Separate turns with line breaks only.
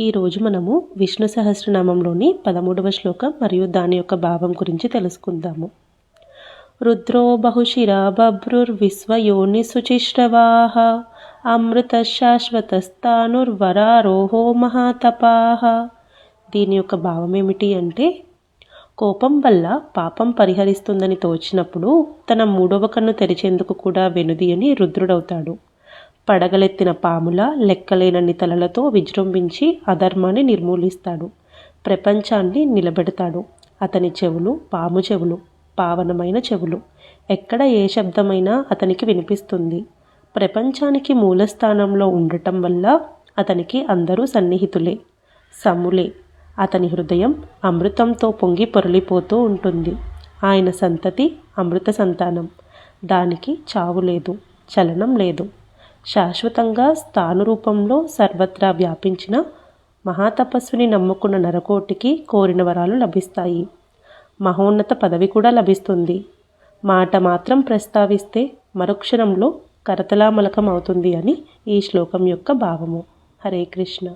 ఈరోజు మనము విష్ణు సహస్రనామంలోని పదమూడవ శ్లోకం మరియు దాని యొక్క భావం గురించి తెలుసుకుందాము. రుద్రో బహుశిరా బభ్రుర్విశ్వయోని శుచిశ్రవాహ అమృత శాశ్వతస్థానుర్వరారోహో మహాతపాహ దీని యొక్క భావం ఏమిటి అంటే కోపం వల్ల పాపం పరిహరిస్తుందని తోచినప్పుడు తన మూడవ కన్ను తెరిచేందుకు కూడా వెనుదీయని రుద్రుడవుతాడు. పడగలెత్తిన పాముల లెక్కలేనన్ని తలలతో విజృంభించి అధర్మాన్ని నిర్మూలిస్తాడు. ప్రపంచాన్ని నిలబెడతాడు. అతని చెవులు పాము చెవులు పావనమైన చెవులు. ఎక్కడ ఏ శబ్దమైనా అతనికి వినిపిస్తుంది. ప్రపంచానికి మూలస్థానంలో ఉండటం వల్ల అతనికి అందరూ సన్నిహితులే సములే. అతని హృదయం అమృతంతో పొంగి పొరలిపోతూ ఉంటుంది. ఆయన సంతతి అమృత సంతానం. దానికి చావు లేదు చలనం లేదు. శాశ్వతంగా స్థాను రూపంలో సర్వత్రా వ్యాపించిన మహాతపస్విని నమ్ముకున్న నరకోటికి కోరిన వరాలు లభిస్తాయి. మహోన్నత పదవి కూడా లభిస్తుంది. మాట మాత్రం ప్రస్తావిస్తే మరుక్షణంలో కరతలామలకం అవుతుంది అని ఈ శ్లోకం యొక్క భావము. హరే కృష్ణ.